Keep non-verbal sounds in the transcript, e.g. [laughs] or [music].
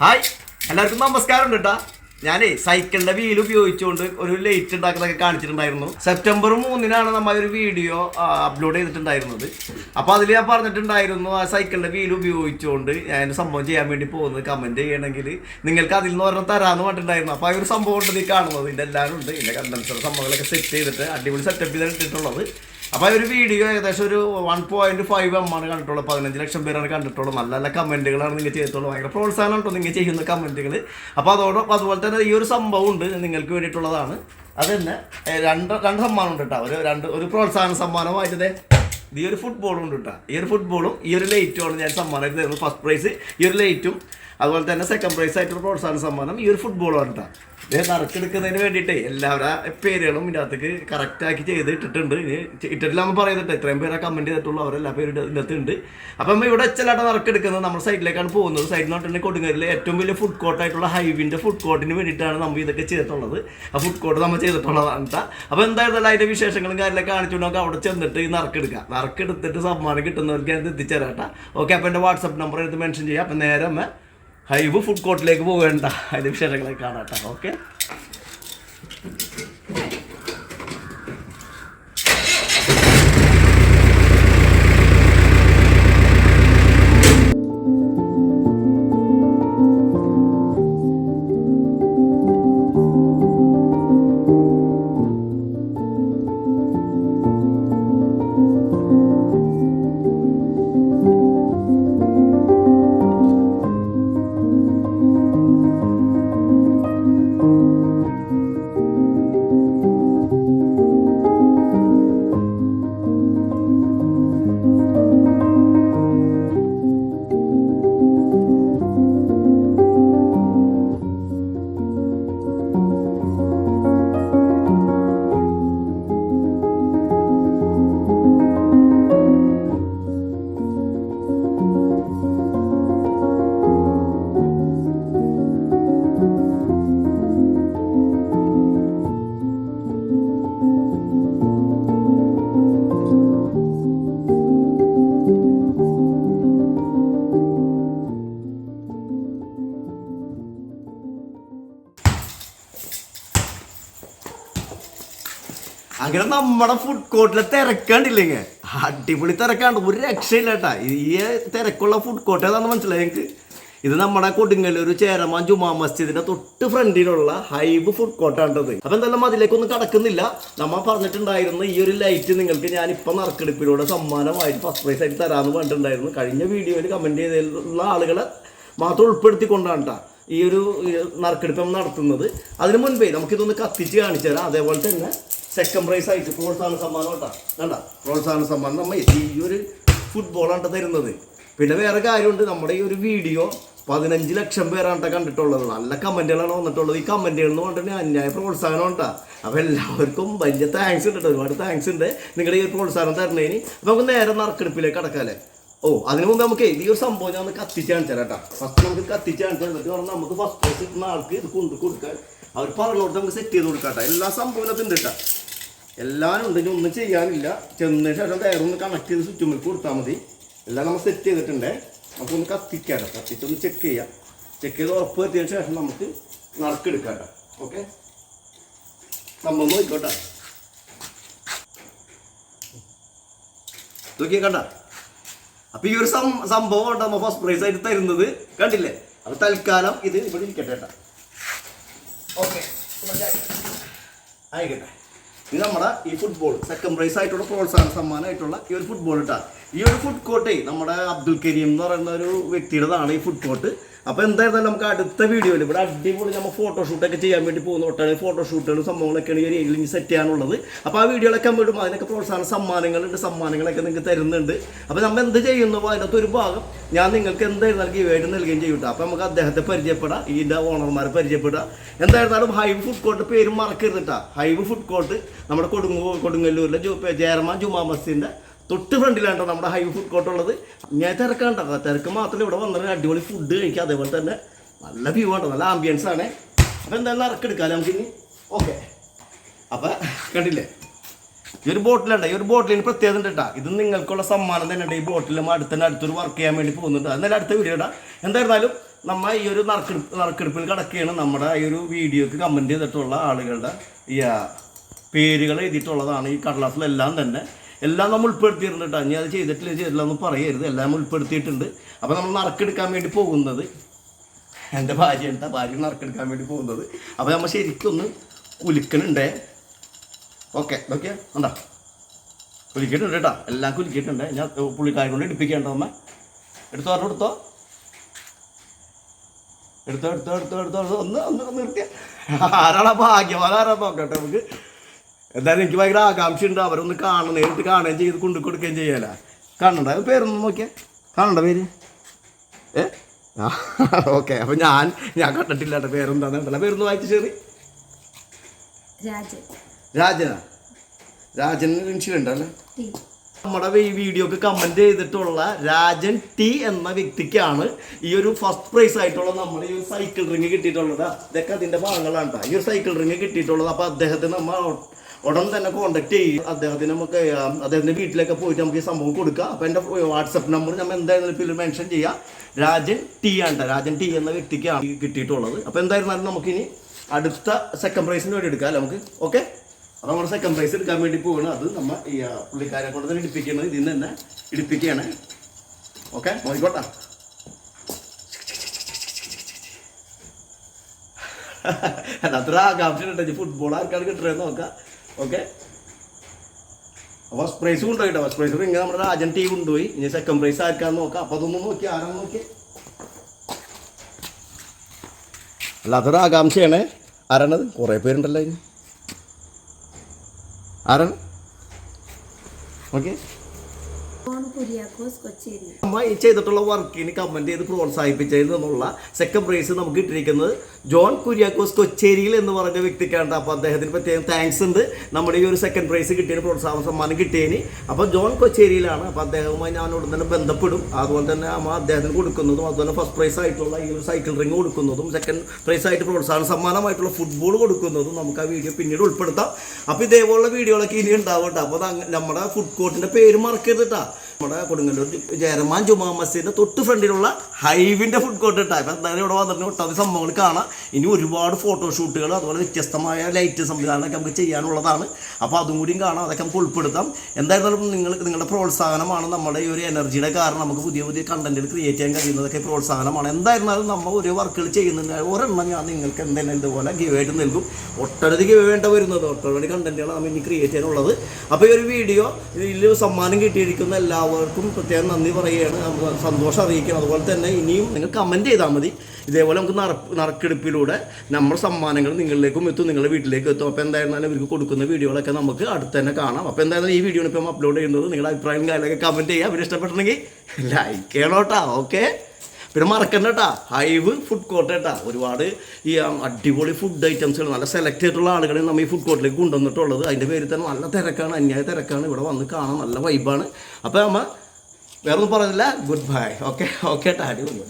Hi. എല്ലാവർക്കും നമസ്കാരം കേട്ടാ. ഞാനേ സൈക്കിളിന്റെ വീൽ ഉപയോഗിച്ചുകൊണ്ട് ഒരു ലൈറ്റ് ഉണ്ടാക്കുന്നതൊക്കെ കാണിച്ചിട്ടുണ്ടായിരുന്നു. സെപ്റ്റംബർ മൂന്നിനാണ് നമ്മൾ ഒരു വീഡിയോ അപ്ലോഡ് ചെയ്തിട്ടുണ്ടായിരുന്നത്. അപ്പോൾ അതിൽ ഞാൻ പറഞ്ഞിട്ടുണ്ടായിരുന്നു ആ സൈക്കിളിന്റെ വീൽ ഉപയോഗിച്ചുകൊണ്ട് ഞാൻ സംഭവം ചെയ്യാൻ വേണ്ടി പോകുന്നത്. കമന്റ് ചെയ്യണമെങ്കിൽ നിങ്ങൾക്ക് അതിൽ നിന്ന് ഒരെണ്ണം തരാമെന്ന് പറഞ്ഞിട്ടുണ്ടായിരുന്നു. അപ്പോൾ ആ ഒരു സംഭവം ഉണ്ട് നീ കാണുന്നത്. ഇതിന്റെ എല്ലാവരും ഉണ്ട്. ഇതിന്റെ കണ്ടൻസർ സംഭവങ്ങളൊക്കെ സെറ്റ് ചെയ്തിട്ട് അടിപൊളി സെറ്റപ്പ് ചെയ്തിട്ട് ഇട്ടിട്ടുള്ളത്. അപ്പോൾ ഒരു വീഡിയോ ഏകദേശം ഒരു വൺ പോയിന്റ് ഫൈവ് എം ആണ് കണ്ടിട്ടുള്ളത്. പതിനഞ്ച് ലക്ഷം പേരാണ് കണ്ടിട്ടുള്ളത്. നല്ല നല്ല കമന്റുകളാണ് നിങ്ങൾ ചെയ്തിട്ടുള്ളത്. ഭയങ്കര പ്രോത്സാഹനം ഉണ്ടോ നിങ്ങൾ ചെയ്യുന്ന കമന്റുകൾ അപ്പോൾ അതോടൊപ്പം അതുപോലെ തന്നെ ഈ ഒരു സംഭവം ഉണ്ട് നിങ്ങൾക്ക് വേണ്ടിയിട്ടുള്ളതാണ്. അത് തന്നെ രണ്ട് രണ്ട് സമ്മാനം ഉണ്ട് കേട്ടോ ഒരു രണ്ട് ഒരു പ്രോത്സാഹന സമ്മാനമായിട്ട് ദേ ഈ ഒരു ഫുട്ബോളും ഉണ്ട് കേട്ടോ ഈ ഒരു ഫുട്ബോളും ഈ ഒരു ലൈറ്റുമാണ് ഞാൻ സമ്മാനമായിട്ട് തരുന്നത്. ഫസ്റ്റ് പ്രൈസ് ഈ ഒരു ലൈറ്റും അതുപോലെ തന്നെ സെക്കൻഡ് പ്രൈസ് ആയിട്ടുള്ള പ്രോത്സാഹന സമ്മാനം ഈ ഒരു ഫുട്ബോളും ആണ് കേട്ടോ നറുക്കെടുക്കുന്നതിന് വേണ്ടിയിട്ടേ എല്ലാവരുടെ പേരുകളും ഇതിനകത്തേക്ക് കറക്റ്റാക്കി ചെയ്ത് ഇട്ടിട്ടുണ്ട്. ഇനി ഇട്ടിട്ടില്ല എന്ന് പറയുന്നുണ്ട് ഇത്രയും പേരെ കമന്റ് ചെയ്തിട്ടുള്ളൂ. അവരെല്ലാ പേരും ഇതിനകത്ത് ഉണ്ട്. അപ്പം ഇവിടെ വെച്ചല്ലാട്ട് നറുക്കെടുക്കുന്നത്. നമ്മുടെ സൈഡിലേക്കാണ് പോകുന്നത്. സൈഡിൽ നിന്നിട്ടുണ്ടെങ്കിൽ കൊടുങ്ങരിലെ ഏറ്റവും വലിയ ഫുഡ് കോർട്ടായിട്ടുള്ള ഹൈവിന്റെ ഫുഡ് കോർട്ടിന് വേണ്ടിയിട്ടാണ് നമ്മൾ ഇതൊക്കെ ചെയ്തിട്ടുള്ളത്. ആ ഫുഡ് കോർട്ട് നമ്മൾ ചെയ്തിട്ടുള്ളതാണ് അപ്പോൾ എന്തായിരുന്നാലും അതിന്റെ വിശേഷങ്ങളും കാര്യങ്ങളൊക്കെ കാണിച്ചു നമുക്ക് അവിടെ ചെന്നിട്ട് ഈ നറുക്കെടുക്കാം നറുക്കെടുത്തിട്ട് സമ്മാനം കിട്ടുന്നവർക്ക് ഞാൻ എത്തിച്ചേരാട്ടാ ഓക്കെ അപ്പോൾ എന്റെ വാട്സപ്പ് നമ്പർ എടുത്ത് മെൻഷൻ ചെയ്യാം. അപ്പം നേരെ അമ്മ ഹൈവ് ഫുഡ് കോർട്ടിലേക്ക് പോകേണ്ട. അതിന്റെ വിശേഷങ്ങളൊക്കെ കാണാം കേട്ടോ. ഓക്കെ അങ്ങനെ നമ്മുടെ ഫുഡ് കോർട്ടിലെ തിരക്കാണ്ടില്ലെങ്കിൽ അടിപൊളി തിരക്കാണ്ട് ഒരു രക്ഷയില്ല കേട്ടാ. ഈ തിരക്കുള്ള ഫുഡ് കോർട്ട് ഏതാണെന്ന് മനസ്സിലായി ഞങ്ങൾക്ക് ഇത് നമ്മുടെ കൊടുങ്ങല്ലൂർ ചേരമാൻ ജുമാ മസ്ജിദിന്റെ തൊട്ട് ഫ്രണ്ടിലുള്ള ഹൈബ് ഫുഡ് കോർട്ടാണ്ടത് അപ്പൊ എന്തായാലും അതിലേക്കൊന്നും കടക്കുന്നില്ല. നമ്മൾ പറഞ്ഞിട്ടുണ്ടായിരുന്നു ഈ ഒരു ലൈറ്റ് നിങ്ങൾക്ക് ഞാൻ ഇപ്പൊ നറുക്കെടുപ്പിലൂടെ സമ്മാനമായിട്ട് ഫസ്റ്റ് പ്രൈസ് ആയിട്ട് തരാമെന്ന് പറഞ്ഞിട്ടുണ്ടായിരുന്നു. കഴിഞ്ഞ വീഡിയോയിൽ കമന്റ് ചെയ്തിട്ടുള്ള ആളുകളെ മാത്രം ഉൾപ്പെടുത്തിക്കൊണ്ടാണ് ഈ ഒരു നറുക്കെടുപ്പ് നടത്തുന്നത്. അതിനു മുൻപേ നമുക്കിതൊന്ന് കത്തിച്ച് കാണിച്ചു തരാം. അതേപോലെ തന്നെ സെക്കൻഡ് പ്രൈസ് ആയിട്ട് പ്രോത്സാഹന സമ്മാനം കേട്ടോ. കണ്ട പ്രോത്സാഹന സമ്മാനം നമ്മൾ ഈ ഒരു ഫുട്ബോളാണ് തരുന്നത്. പിന്നെ വേറെ കാര്യമുണ്ട് നമ്മുടെ ഈ ഒരു വീഡിയോ പതിനഞ്ച് ലക്ഷം പേരാണ് കണ്ടിട്ടുള്ളത്. നല്ല കമന്റുകളാണ് വന്നിട്ടുള്ളത്. ഈ കമന്റുകൾ എന്ന് പറഞ്ഞിട്ടുണ്ടെങ്കിൽ അന്യായ പ്രോത്സാഹനം ഉണ്ടാ അപ്പോൾ എല്ലാവർക്കും വലിയ താങ്ക്സ് ഉണ്ട് ഒരുപാട് താങ്ക്സ് ഉണ്ട്. നിങ്ങളുടെ ഈ ഒരു പ്രോത്സാഹനം തരണേന്. നമുക്ക് നേരെ നറുക്കെടുപ്പിലേക്ക് കടക്കാല്ലേ? ഓ അതിന് മുമ്പ് നമുക്ക് ഈ ഒരു സംഭവം ഞാൻ ഒന്ന് കത്തിച്ച് കാണിച്ചാൽ കേട്ടോ ഫസ്റ്റ് നമുക്ക് കത്തിച്ച് കാണിച്ചാൽ എന്നിട്ട് പറഞ്ഞാൽ നമുക്ക് ഫസ്റ്റ് പ്രൈസ് കിട്ടുന്ന ആൾക്ക് ഇത് കൊണ്ട് കൊടുക്കാൻ. അവർ പറഞ്ഞോട്ട് നമുക്ക് സെറ്റ് ചെയ്ത് കൊടുക്കാം കേട്ടോ എല്ലാ സംഭവം ഇതിനകത്ത് ഉണ്ട് കേട്ടോ എല്ലാവരും ഉണ്ടെങ്കിൽ ഒന്നും ചെയ്യാനില്ല. ചെന്നതിന് ശേഷം കയറൊന്ന് കണക്ട് ചെയ്ത് സ്വിച്ച് മിൽക്ക് കൊടുത്താൽ മതി. എല്ലാം നമ്മൾ സെറ്റ് ചെയ്തിട്ടുണ്ട്. നമുക്കൊന്ന് കത്തിക്കാം ട്ടോ. കത്തിച്ചൊന്ന് ചെക്ക് ചെയ്യാം. ചെക്ക് ചെയ്ത് ഉറപ്പ് വരുത്തിയതിന് ശേഷം നമുക്ക് നറുക്കെടുക്കാം കേട്ടോ ഓക്കെ സംഭവം നോക്കിക്കോട്ടെ. നോക്കിയാൽ കണ്ട അപ്പൊ ഈ ഒരു സംഭവം ഉണ്ട് നമ്മൾ ഫസ്റ്റ് പ്രൈസ് ആയിട്ട് തരുന്നത്. കണ്ടില്ലേ? അപ്പൊ തൽക്കാലം ഇത് ഇവിടെ ഇരിക്കട്ടെ കേട്ടാ. ഓക്കെ ആയിക്കട്ടെ. ഇത് നമ്മുടെ ഈ ഫുട്ബോൾ സെക്കൻഡ് പ്രൈസ് ആയിട്ടുള്ള പ്രോത്സാഹന സമ്മാനമായിട്ടുള്ള ഈ ഒരു ഫുട്ബോൾ ഇട്ടാണ് ഈ ഒരു ഫുഡ് കോട്ടേ നമ്മുടെ അബ്ദുൽ കരീം എന്ന് പറയുന്ന ഒരു വ്യക്തിയുടേതാണ് ഈ ഫുഡ് കോർട്ട് അപ്പോൾ എന്തായിരുന്നാലും നമുക്ക് അടുത്ത വീഡിയോയിൽ ഇവിടെ അടിപൊളി നമ്മൾ ഫോട്ടോഷൂട്ടൊക്കെ ചെയ്യാൻ വേണ്ടി പോകുന്ന ഒട്ടനവധി ഫോട്ടോഷൂട്ടുകളും സംഭവങ്ങളൊക്കെയാണ് ഈ ഒരു ഏരിയയിൽ സെറ്റ് ചെയ്യാനുള്ളത്. അപ്പോൾ ആ വീഡിയോകളൊക്കെ വിടും അതിനൊക്കെ പ്രോത്സാഹന സമ്മാനങ്ങളുണ്ട് സമ്മാനങ്ങളൊക്കെ നിങ്ങൾക്ക് തരുന്നുണ്ട്. അപ്പോൾ നമ്മൾ എന്ത് ചെയ്യുന്നു? അതിനകത്ത് ഒരു ഭാഗം ഞാൻ നിങ്ങൾക്ക് എന്തായിരുന്നാലും ഗീവായിട്ട് നൽകുകയും ചെയ്യും അപ്പൊ അപ്പോൾ നമുക്ക് അദ്ദേഹത്തെ പരിചയപ്പെടാം ഇതിന്റെ ഓണർമാരെ പരിചയപ്പെടാം. എന്തായിരുന്നാലും ഹൈവ് ഫുഡ് കോർട്ട് പേര് മറക്കരുത് കേട്ടോ ഹൈവ് ഫുഡ് കോർട്ട് നമ്മുടെ കൊടുങ്ങൂ കൊടുങ്ങല്ലൂരിലെ ജോ ജയറമാൻ ജുമാ മസ്ജിദിന്റെ തൊട്ട് ഫ്രണ്ടിലാണ് ട്ടോ നമ്മുടെ ഹൈ ഫുഡ് കോർട്ട് ഉള്ളത്. ഞാൻ തിരക്കാണ്ടോ തിരക്ക് മാത്രമല്ല ഇവിടെ വന്നിട്ട് അടിപൊളി ഫുഡ് കഴിക്കുക അതേപോലെ തന്നെ നല്ല വ്യൂ ആണ് നല്ല ആംബിയൻസ് ആണ്. അപ്പോൾ എന്തായാലും ഇറക്കെടുക്കാം നമുക്ക് ഇനി ഓക്കെ അപ്പം കണ്ടില്ലേ? ഈ ഒരു ബോട്ടിലുണ്ട് ഈ ഒരു ബോട്ടിലിന് പ്രത്യേകത ഉണ്ട് കേട്ടോ. ഇത് നിങ്ങൾക്കുള്ള സമ്മാനം തന്നെ ഉണ്ട്. ഈ നമ്മൾ അടുത്തന്നെ അടുത്തൊരു വർക്ക് ചെയ്യാൻ വേണ്ടി പോകുന്നുണ്ട്. അതെന്നാലും അടുത്ത വീഡിയോ ഇടാം. എന്തായിരുന്നാലും നമ്മൾ ഈ ഒരു നറുക്കെടുപ്പ് നറുക്കെടുപ്പിൽ കിടക്കുകയാണ് നമ്മുടെ ഈ ഒരു വീഡിയോക്ക് കമന്റ് ചെയ്തിട്ടുള്ള ആളുകളുടെ ഈ പേരുകൾ എഴുതിയിട്ടുള്ളതാണ് ഈ കടലാസിലെല്ലാം തന്നെ. എല്ലാം നമ്മൾ ഉൾപ്പെടുത്തിയിട്ടുണ്ട് കേട്ടോ ഇനി അത് ചെയ്തിട്ടില്ല ചെയ്തില്ല എന്ന് പറയരുത്. എല്ലാം ഉൾപ്പെടുത്തിയിട്ടുണ്ട്. അപ്പോൾ നമ്മൾ നറുക്കെടുക്കാൻ വേണ്ടി പോകുന്നത്. എന്റെ ഭാര്യ എന്താ ഭാര്യ നറുക്കെടുക്കാൻ വേണ്ടി പോകുന്നത്. അപ്പോൾ നമ്മൾ ശരിക്കൊന്ന് കുലുക്കണുണ്ടേ. ഓക്കെ ഓക്കെ ഉണ്ടോ കുലിക്കിട്ടുണ്ട് കേട്ടോ എല്ലാം കുലുക്കിയിട്ടുണ്ട്. ഞാൻ പുള്ളിക്കാരെ കൊണ്ട് എടുപ്പിക്കേണ്ട അമ്മ. എടുത്തോ പറഞ്ഞു എടുത്തോ എടുത്തോ എടുത്തോ എടുത്തോ എടുത്തോ. ഒന്ന് ഒന്ന് ഒന്ന് നിർത്തിയ. ആരാളാ ഭാഗ്യം അതാരാ നോക്കട്ടെ നമുക്ക്? എന്തായാലും എനിക്ക് ഭയങ്കര ആകാംക്ഷയുണ്ട്. അവരൊന്ന് കാണണം. നേരിട്ട് കാണുകയും ചെയ്ത് കൊണ്ടു കൊടുക്കുകയും ചെയ്യാല. കാണണ്ട. പേരൊന്നും നോക്കിയാൽ കാണണ്ട പേര്. ഏ? ആ ഓക്കെ. അപ്പം ഞാൻ ഞാൻ കണ്ടിട്ടില്ല കേട്ടോ പേരെന്താന്ന്. കണ്ടല്ല പേരൊന്ന് വായിച്ചു ശരി രാജൻ. രാജനാ? രാജൻ ഇൻഷുറൻസ് അല്ലേ? ടി. നമ്മുടെ ഈ വീഡിയോക്ക് കമന്റ് ചെയ്തിട്ടുള്ള രാജൻ ടി എന്ന വ്യക്തിക്കാണ് ഈ ഒരു ഫസ്റ്റ് പ്രൈസ് ആയിട്ടുള്ള നമ്മുടെ ഈ ഒരു സൈക്കിൾ റിങ് കിട്ടിയിട്ടുള്ളത്. ഇതൊക്കെ അതിന്റെ ഭാഗങ്ങളാണ് ഈ ഒരു സൈക്കിൾ റിങ് കിട്ടിയിട്ടുള്ളത്. അപ്പൊ അദ്ദേഹത്തിന് നമ്മൾ ഉടൻ തന്നെ കോണ്ടാക്ട് ചെയ്യും. അദ്ദേഹത്തിന് നമുക്ക് അദ്ദേഹത്തിന്റെ വീട്ടിലൊക്കെ പോയിട്ട് നമുക്ക് ഈ സംഭവം കൊടുക്കാം. അപ്പൊ എന്റെ വാട്സപ്പ് നമ്പർ നമ്മൾ എന്തായാലും ഇതിൽ മെൻഷൻ ചെയ്യാം. രാജൻ ടി ആണ്. രാജൻ ടി എന്ന വ്യക്തിക്കാണ് കിട്ടിയിട്ടുള്ളത്. അപ്പൊ എന്തായിരുന്നാലും നമുക്കിനി അടുത്ത സെക്കൻഡ് പ്രൈസിന് വേണ്ടി എടുക്കാം നമുക്ക്? ഓക്കെ അപ്പോൾ നമ്മുടെ സെക്കൻഡ് പ്രൈസ് എടുക്കാൻ വേണ്ടി പോവുകയാണ് അത് നമ്മൾ ഈ പുള്ളിക്കാരെ കൊണ്ട് തന്നെ ഇടിപ്പിക്കുന്നത്. ഇതിൽ നിന്ന് തന്നെ ഇടിപ്പിക്കുകയാണ്. ഓക്കെ നോക്കിക്കോട്ടെ. [laughs] അത്ര ആകാംക്ഷ ഫുട്ബോൾ ആർക്കാണ് കിട്ടുന്നത് നോക്കാം. ഓക്കെ ഫസ്റ്റ് പ്രൈസ് കൊണ്ടുപോയിട്ടോ ഫസ്റ്റ് പ്രൈസ് ഇങ്ങനെ നമ്മുടെ രാജൻ ടീം കൊണ്ടുപോയി. ഇനി സെക്കൻഡ് പ്രൈസ് ആർക്കാന്ന് നോക്കാം. അപ്പോൾ അതൊന്നും നോക്കി ആരാന്ന് നോക്കി. അല്ലാത്തൊരു ആകാംക്ഷയാണ്. ആരാണത്? കുറേ പേരുണ്ടല്ലോ അതിന്. ആരാണ്? ഓക്കെ അമ്മ ഈ ചെയ്തിട്ടുള്ള വർക്കിന് കമന്റ് ചെയ്ത് പ്രോത്സാഹിപ്പിച്ചതിൽ സെക്കൻഡ് പ്രൈസ് നമുക്ക് കിട്ടിയിരിക്കുന്നത് ജോൺ കുര്യാക്കോസ് കൊച്ചേരിയിൽ എന്ന് പറഞ്ഞ വ്യക്തിക്കാണ് അപ്പോൾ അദ്ദേഹത്തിന് പ്രത്യേകം താങ്ക്സ് ഉണ്ട്. നമ്മുടെ ഈ ഒരു സെക്കൻഡ് പ്രൈസ് കിട്ടിയതിന് പ്രോത്സാഹന സമ്മാനം കിട്ടിയതിന്. അപ്പോൾ ജോൺ കൊച്ചേരിയിലാണ്. അപ്പോൾ അദ്ദേഹവുമായി ഞാൻ ഉടൻ തന്നെ ബന്ധപ്പെടും. അതുപോലെ തന്നെ അമ്മ അദ്ദേഹത്തിന് കൊടുക്കുന്നതും അതുപോലെ ഫസ്റ്റ് പ്രൈസ് ആയിട്ടുള്ള ഈ ഒരു സൈക്കിൾ റിംഗ് കൊടുക്കുന്നതും സെക്കൻഡ് പ്രൈസ് ആയിട്ട് പ്രോത്സാഹന സമ്മാനമായിട്ടുള്ള ഫുട്ബോൾ കൊടുക്കുന്നതും നമുക്ക് ആ വീഡിയോ പിന്നീട് ഉൾപ്പെടുത്താം. അപ്പോൾ ഇതേപോലുള്ള വീഡിയോകളൊക്കെ ഇനി ഉണ്ടാവും അപ്പൊ നമ്മുടെ ഫുഡ് കോർട്ടിന്റെ പേര് മറക്കരുത് കേട്ടോ. നമ്മുടെ കൊടുങ്ങല്ലൂർ ജയരമാൻ ജുമാ മസ്ജിദിന്റെ തൊട്ട് ഫ്രണ്ടിലുള്ള ഹൈവിന്റെ ഫുഡ് കോർട്ട് ഇട്ടാ ഇപ്പം എന്തായാലും ഇവിടെ വന്നിട്ട് ഒട്ടധി സംഭവങ്ങൾ കാണാം. ഇനി ഒരുപാട് ഫോട്ടോഷൂട്ടുകൾ അതുപോലെ വ്യത്യസ്തമായ ലൈറ്റ് സംവിധാനമൊക്കെ നമുക്ക് ചെയ്യാനുള്ളതാണ്. അപ്പോൾ അതും കൂടിയും കാണാം. അതൊക്കെ നമുക്ക് ഉൾപ്പെടുത്താം. എന്തായിരുന്നാലും നിങ്ങൾ നിങ്ങളുടെ പ്രോത്സാഹനമാണ് നമ്മുടെ ഈ ഒരു എനർജിയുടെ കാരണം. നമുക്ക് പുതിയ പുതിയ കണ്ടന്റുകൾ ക്രിയേറ്റ് ചെയ്യാൻ കഴിയുന്നതൊക്കെ പ്രോത്സാഹനമാണ്. എന്തായിരുന്നാലും നമ്മൾ ഒരു വർക്കുകൾ ചെയ്യുന്നുണ്ട് ഒരെണ്ണം ഞാൻ നിങ്ങൾക്ക് എന്തെങ്കിലും ഇതുപോലെ ഗിവ് ആയിട്ട് നൽകും. ഒട്ടനവധി ഗിവ് വേണ്ട വരുന്നത്. ഒട്ടനവധി കണ്ടന്റുകൾ നമ്മൾ ഇനി ക്രിയേറ്റ് ചെയ്യാനുള്ളത്. അപ്പോൾ ഈ ഒരു വീഡിയോ ഇതിൽ സമ്മാനം കിട്ടിയിരിക്കുന്ന എല്ലാവർക്കും പ്രത്യേകം നന്ദി പറയുകയാണ്. സന്തോഷം അറിയിക്കണം അതുപോലെ തന്നെ ഇനിയും നിങ്ങൾ കമന്റ് ചെയ്താൽ മതി. ഇതേപോലെ നമുക്ക് നറുക്ക് നറുക്കെടുപ്പിലൂടെ നമ്മുടെ സമ്മാനങ്ങൾ നിങ്ങളിലേക്കും എത്തും നിങ്ങളുടെ വീട്ടിലേക്കും എത്തും. അപ്പോൾ എന്തായിരുന്നാലും ഇവർക്ക് കൊടുക്കുന്ന വീഡിയോകളൊക്കെ നമുക്ക് അടുത്ത് തന്നെ കാണാം. അപ്പോൾ എന്തായാലും ഈ വീഡിയോ ഇപ്പം അപ്ലോഡ് ചെയ്യുന്നത് നിങ്ങളുടെ അഭിപ്രായം കാര്യങ്ങളൊക്കെ കമന്റ് ചെയ്യുക. അവർ ഇഷ്ടപ്പെട്ടിട്ടുണ്ടെങ്കിൽ ലൈക്ക് ചെയ്യണോട്ടാ. ഓക്കെ പിന്നെ മറക്കണ്ട കേട്ടാ ഹൈവ് ഫുഡ് കോർട്ട് കേട്ടാ ഒരുപാട് ഈ അടിപൊളി ഫുഡ് ഐറ്റംസുകൾ നല്ല സെലക്ട് ചെയ്തിട്ടുള്ള ആളുകളെ നമ്മൾ ഈ ഫുഡ് കോർട്ടിലേക്ക് കൊണ്ടുവന്നിട്ടുള്ളത്. അതിന്റെ പേരിൽ തന്നെ നല്ല തിരക്കാണ് അന്യായ തിരക്കാണ്. ഇവിടെ വന്ന് കാണാൻ നല്ല വൈബാണ് അപ്പോൾ നമ്മൾ വേറൊന്നും പറയുന്നില്ല ഗുഡ് ബൈ ഓക്കെ ഓക്കെ ട്ടാ. അടിപൊളി.